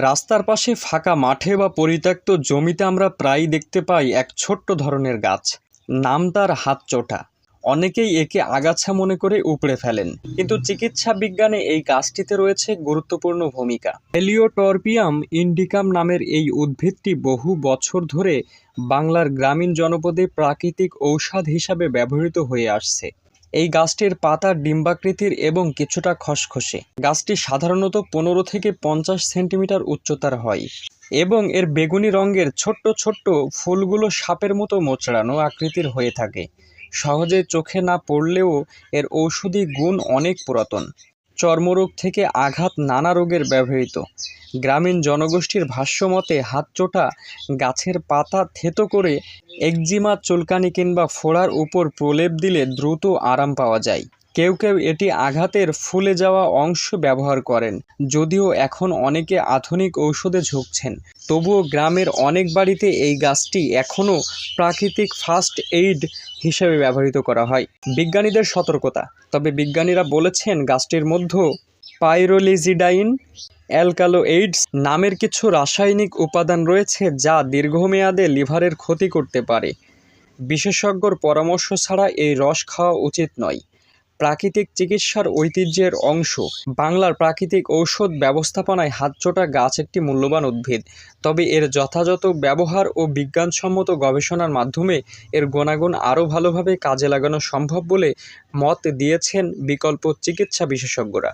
রাস্তার পাশে ফাঁকা মাঠে বা পরিত্যক্ত জমিতে আমরা প্রায়ই দেখতে পাই এক ছোট্ট ধরনের গাছ। নাম তার হাতচোটা। অনেকেই একে আগাছা মনে করে উপড়ে ফেলেন। কিন্তু চিকিৎসা বিজ্ঞানে এই গাছটিতে রয়েছে গুরুত্বপূর্ণ ভূমিকা। হেলিওটর্পিয়াম ইন্ডিকাম নামের এই উদ্ভিদটি বহু বছর ধরে বাংলার গ্রামীণ জনপদে প্রাকৃতিক ঔষধ হিসাবে ব্যবহৃত হয়ে আসছে। এই গাছটির পাতা ডিম্বাকৃতির এবং কিছুটা খসখসে। গাছটি সাধারণত পনেরো থেকে পঞ্চাশ সেন্টিমিটার উচ্চতার হয় এবং এর বেগুনি রঙের ছোট্ট ছোট্ট ফুলগুলো সাপের মতো মোচড়ানো আকৃতির হয়ে থাকে। সহজে চোখে না পড়লেও এর ঔষধি গুণ অনেক পুরাতন। চর্মরোগ থেকে আঘাত নানা রোগের ব্যবহৃত। গ্রামীণ জনগোষ্ঠীর ভাষ্যমতে হাত চোটা গাছের পাতা থেতো করে একজিমা চুলকানি কিংবা ফোড়ার উপর প্রলেপ দিলে দ্রুত আরাম পাওয়া যায়। কেউ কেউ এটি আঘাতের ফুলে যাওয়া অংশ ব্যবহার করেন, যদিও এখন অনেকে আধুনিক ঔষধে ঝুঁকছেন। তবুও গ্রামের অনেক বাড়িতে এই গাছটি এখনও প্রাকৃতিক ফার্স্ট এইড হিসেবে ব্যবহৃত করা হয়। বিজ্ঞানীদের সতর্কতা, তবে বিজ্ঞানীরা বলেছেন গাছটির মধ্যে পাইরোলিজিডাইন, অ্যালকালোএইডস নামের কিছু রাসায়নিক উপাদান রয়েছে যা দীর্ঘমেয়াদে লিভারের ক্ষতি করতে পারে। বিশেষজ্ঞর পরামর্শ ছাড়া এই রস খাওয়া উচিত নয়। প্রাকৃতিক চিকিৎসার ঐতিহ্যের অংশ। বাংলার প্রাকৃতিক ঔষধ ব্যবস্থাপনায় হাতচোটা গাছ একটি মূল্যবান উদ্ভিদ। তবে এর যথাযথ ব্যবহার ও বিজ্ঞানসম্মত গবেষণার মাধ্যমে এর গুণাগুণ আরও ভালোভাবে কাজে লাগানো সম্ভব বলে মত দিয়েছেন বিকল্প চিকিৎসা বিশেষজ্ঞরা।